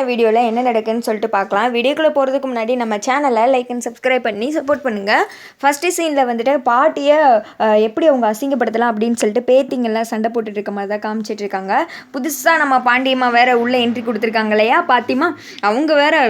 வீடியோவில் என்ன நடக்குன்னு சொல்லிட்டு பார்க்கலாம். வீடியோக்குள்ளே போகிறதுக்கு முன்னாடி நம்ம சேனலை லைக் அண்ட் சப்ஸ்கிரைப் பண்ணி சப்போர்ட் பண்ணுங்கள் ஃபஸ்ட்டு சீனில் வந்துட்டு பாட்டியை எப்படி அவங்க அசிங்கப்படுத்தலாம் அப்படின்னு சொல்லிட்டு பேத்திங்கெல்லாம் சண்டை போட்டுட்டு இருக்க மாதிரி தான் காமிச்சிட்டு இருக்காங்க. புதுசாக நம்ம பாண்டியம்மா வேறு உள்ளே என்ட்ரி கொடுத்துருக்காங்க இல்லையா? பாத்திமா அவங்க வேறு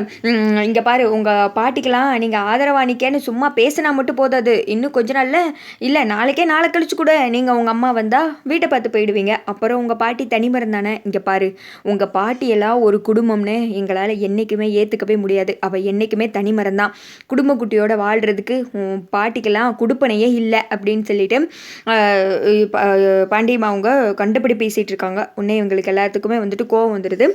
இங்கே பாரு உங்கள் பாட்டிக்கெலாம் நீங்கள் ஆதரவாணிக்கேன்னு சும்மா பேசினா மட்டும் போதாது இன்னும் கொஞ்ச நாளில் இல்லை நாளைக்கே நாளை கழிச்சு கூட நீங்கள் உங்கள் அம்மா வந்தால் வீட்டை பார்த்து போயிடுவீங்க. அப்புறம் உங்கள் பாட்டி தனிமரம் தானே இங்கே பாரு உங்கள் பாட்டியெல்லாம் ஒரு குடும்பம்னு எங்களால் என்றைக்குமே ஏற்றுக்கவே முடியாது. அவள் என்றைக்குமே தனிமரம் தான் குடும்ப குட்டியோட வாழ்கிறதுக்கு உன் பாட்டிக்கெல்லாம் குடுப்பனையே இல்லை அப்படின்னு சொல்லிட்டு ஆஹ் பாண்டியம்மா அவங்க கண்டுபிடி பேசிகிட்டு இருக்காங்க. உன்னே இவங்களுக்கு எல்லாத்துக்குமே வந்துட்டு கோவம் வந்துடுது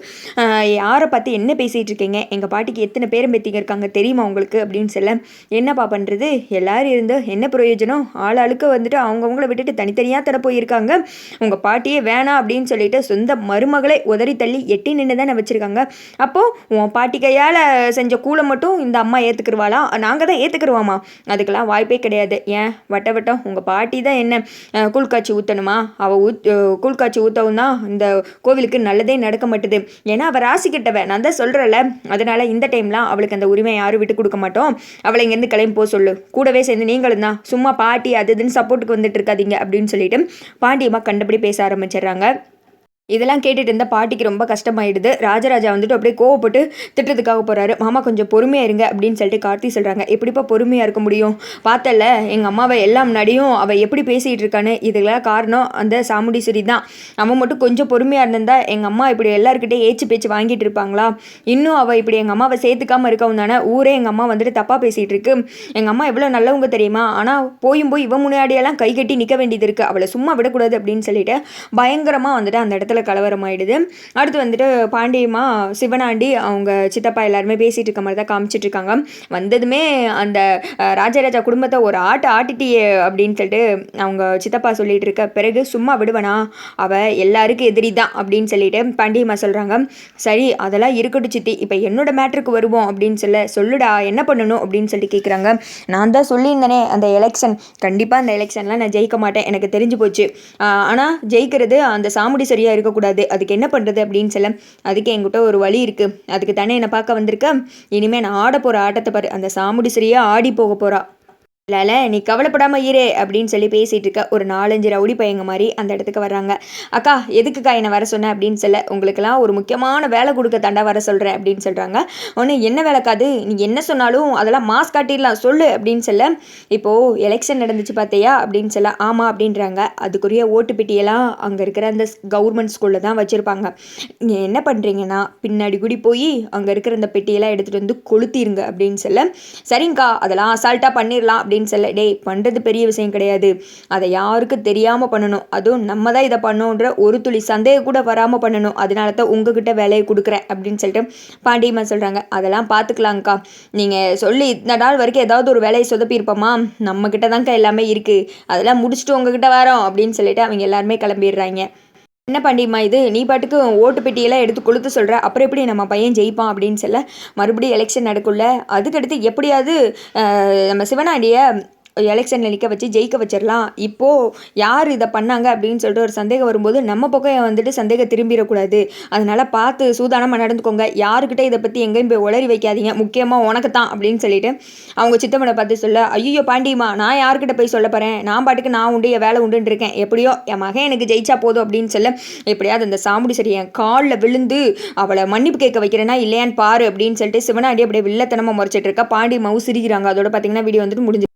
யாரை பார்த்து என்ன பேசிகிட்டு இருக்கீங்க? எங்கள் பாட்டிக்கு எத்தனை பேரும் பேத்திங்க இருக்காங்க தெரியுமா உங்களுக்கு? அப்படின்னு சொல்ல என்னப்பா பண்ணுறது எல்லோரும் இருந்து என்ன பிரயோஜனம்? ஆள் ஆளுக்கு வந்துட்டு அவங்கவுங்கள விட்டுட்டு தனித்தனியாக தர போயிருக்காங்க. உங்கள் பாட்டியே வேணாம் அப்படின்னு சொல்லிட்டு சொந்த மருமகளை உதறி தள்ளி எட்டி நின்று தானே வச்சுருக்காங்க. அப்போது உன் பாட்டி கையால் செஞ்ச கூலை மட்டும் இந்த அம்மா ஏற்றுக்கிடுவாளா நாங்கள் தான் ஏற்றுக்கிடுவோமா அதுக்கெல்லாம் வாய்ப்பே கிடையாது. ஏன்? வட்ட வட்டம். உங்கள் பாட்டி தான் என்ன அஹ், கூழ் காய்ச்சி ஊற்றணுமா அவள் ஊத் கூழ்காட்சி கூழ் காய்ச்சி ஊற்றவும் தான் இந்த கோவிலுக்கு நல்லதே நடக்க மாட்டுது. ஏன்னா அவள் ராசி கிட்டவ. நான் தான் சொல்கிறல அதனால் இந்த டைம்லாம் அவளுக்கு அந்த உரிமை யாரும் விட்டு கொடுக்க மாட்டோம். அவளை இங்கேருந்து கிளம்பி போக சொல்லு. கூடவே சேர்ந்து நீங்களும் தான். சும்மா பாட்டி அது இதுன்னு சப்போர்ட்டுக்கு வந்துட்டு இருக்காதீங்க அப்படின்னு சொல்லிட்டு பாண்டியம்மா கண்டபடி பேச ஆரம்பிச்சிடுறாங்க. இதெல்லாம் கேட்டுட்டு இருந்த பாட்டிக்கு ரொம்ப கஷ்டமாயிடுது. ராஜராஜா வந்துட்டு அப்படியே கோவப்பட்டு திட்டத்துக்காக போகிறாரு மாமா கொஞ்சம் பொறுமையாக இருங்க அப்படின்னு சொல்லிட்டு கார்த்தி சொல்கிறாங்க எப்படிப்பா பொறுமையாக இருக்க முடியும்? பார்த்தல எங்கள் அம்மாவை எல்லாம் முன்னாடியும் அவள் எப்படி பேசிகிட்டு இருக்கான்னு இதுக்கெல்லாம் காரணம் அந்த சாமுண்டீஸ்வரி தான். அவன் மட்டும் கொஞ்சம் பொறுமையாக இருந்திருந்தா எங்கள் அம்மா இப்படி எல்லாருக்கிட்டே ஏச்சு பேச்சு வாங்கிட்டு இருப்பாங்களா? இன்னும் அவள் இப்படி எங்கள் அம்மாவை சேர்த்துக்காம இருக்கவும் தானே ஊரே எங்கள் அம்மா வந்துட்டு தப்பாக பேசிகிட்டு இருக்கு. எங்கள் அம்மா எவ்வளோ நல்லவங்க தெரியுமா? ஆனால் போயும் போய் இவன் முன்னாடியெல்லாம் கை கட்டி நிற்க வேண்டியது இருக்குது அவளை சும்மா விடக்கூடாது அப்படின்னு சொல்லிட்டு பயங்கரமாக வந்துட்டு அந்த இடத்துல கலவரம் ஆயிடுது அடுத்து வந்துட்டு பாண்டியம்மா சிவனாண்டி அவங்க சித்தப்பா எல்லாருமே பேசிகிட்டு இருக்க மாதிரி தான் காமிச்சிட்டு இருக்காங்க. வந்ததுமே அந்த ராஜராஜா குடும்பத்தை ஒரு ஆட்டு ஆட்டிட்டியே அப்படின்னு சொல்லிட்டு அவங்க சித்தப்பா சொல்லிட்டு இருக்க பிறகு சும்மா விடுவனா? அவ எல்லாருக்கும் எதிரி தான் அப்படின்னு சொல்லிட்டு பாண்டியம்மா சொல்கிறாங்க சரி அதெல்லாம் இருக்கட்டும் சித்தி இப்போ என்னோட மேட்ருக்கு வருவோம் அப்படின்னு சொல்ல சொல்லுடா என்ன பண்ணணும் அப்படின்னு சொல்லிட்டு கேட்குறாங்க நான் தான் சொல்லியிருந்தேனே அந்த எலெக்ஷன் கண்டிப்பாக அந்த எலெக்ஷன்லாம் நான் ஜெயிக்க மாட்டேன். எனக்கு தெரிஞ்சு போச்சு. ஆனால் ஜெயிக்கிறது அந்த சாமுடி சரியாக இருக்கக்கூடாது. அதுக்கு என்ன பண்ணுறது அப்படின்னு சொல்ல அதுக்கு என்கிட்ட ஒரு வழி இருக்குது அதுக்கு தானே என்னை பார்க்க வந்திருக்க? இனிமேல் நான் ஆட போகிற ஆட்டத்தை பாரு. அந்த சாமுடி சரியாக ஆடி போக போகிறா இல்லைல நீ கவலைப்படாமல் இரு அப்படின்னு சொல்லி பேசிகிட்டு இருக்க ஒரு நாலஞ்சு ரவுடி பையங்க மாதிரி அந்த இடத்துக்கு வர்றாங்க. அக்கா எதுக்குக்கா என்னை வர சொன்னேன் அப்படின்னு சொல்ல உங்களுக்கெல்லாம் ஒரு முக்கியமான வேலை கொடுக்க தாண்டா வர சொல்கிறேன் அப்படின்னு சொல்கிறாங்க ஒன்று என்ன வேலைக்காது நீ என்ன சொன்னாலும் அதெல்லாம் மாஸ் காட்டிடலாம் சொல்லு அப்படின்னு சொல்ல இப்போது எலெக்ஷன் நடந்துச்சு பார்த்தியா அப்படின்னு சொல்ல ஆமாம் அப்படின்றாங்க. அதுக்குரிய ஓட்டு பெட்டியெல்லாம் அங்கே இருக்கிற அந்த கவர்மெண்ட் ஸ்கூலில் தான் வச்சுருப்பாங்க. நீங்கள் என்ன பண்ணுறீங்கன்னா பின்னாடி கூடி போய் அங்கே இருக்கிற அந்த பெட்டியெல்லாம் எடுத்துகிட்டு வந்து கொளுத்திருங்க அப்படின்னு சொல்ல சரிங்கக்கா அதெல்லாம் அசால்ட்டாக பண்ணிடலாம் அப்படின்னு அப்படின்னு சொல்ல டேய் பண்ணுறது பெரிய விஷயம் கிடையாது. அதை யாருக்கும் தெரியாமல் பண்ணணும். அதுவும் நம்ம தான் இதை பண்ணோன்ற ஒரு துளி சந்தேகம் கூட வராமல் பண்ணணும். அதனால தான் உங்ககிட்ட வேலையை கொடுக்குறேன். அப்படின்னு சொல்லிட்டு பாண்டியம்மா சொல்கிறாங்க அதெல்லாம் பார்த்துக்கலாங்க்கா நீங்கள் சொல்லி இந்த நாள் வரைக்கும் ஏதாவது ஒரு வேலையை சொதப்பியிருப்போமா? நம்மக்கிட்ட தான்க்கா எல்லாமே இருக்குது அதெல்லாம் முடிச்சுட்டு உங்ககிட்ட வரோம். அப்படின்னு சொல்லிட்டு அவங்க எல்லாருமே கிளம்பிடுறாங்க. என்ன பாண்டியம்மா இது? நீ பாட்டுக்கு ஓட்டு பெட்டியெல்லாம் எடுத்து கொளுத்து சொல்கிற அப்புறம் எப்படி நம்ம பையன் ஜெயிப்பான் அப்படின்னு சொல்ல மறுபடியும் எலெக்ஷன் நடக்குள்ள அதுக்கடுத்து எப்படியாவது நம்ம சிவனாண்டியை எலெக்ஷனில் நிற்க வச்சு ஜெயிக்க வச்சிடலாம் இப்போது யார் இதை பண்ணாங்க அப்படின்னு சொல்லிட்டு ஒரு சந்தேகம் வரும்போது நம்ம பக்கம் வந்துட்டு சந்தேகம் திரும்பிடக்கூடாது. அதனால் பார்த்து சூதானமாக நடந்துக்கோங்க. யாருக்கிட்ட இதை பற்றி எங்கேயும் போய் உளறி வைக்காதீங்க. முக்கியமாக உனக்கு தான் அப்படின்னு சொல்லிட்டு அவங்க சித்தம்மனை பார்த்து சொல்ல ஐயோ பாண்டியம்மா நான் யார்கிட்ட போய் சொல்ல போகிறேன் நான் பாட்டுக்கு நான் உண்டு என் வேலை உண்டுன்னு இருக்கேன். எப்படியோ என் மகன் எனக்கு ஜெயிச்சா போதும் அப்படின்னு சொல்ல எப்படியாவது அந்த சாமுடி சரி என் காலில் விழுந்து அவளை மன்னிப்பு கேட்க வைக்கிறேன்னா இல்லையான்னு பாரு அப்படின்னு சொல்லிட்டு சிவனாடி அப்படியே வில்லத்தனமாக முறைச்சிட்டு இருக்கா. பாண்டியம்மாவும் சிரிக்கிறாங்க. அதோட பார்த்தீங்கன்னா வீடியோ வந்துட்டு முடிஞ்சு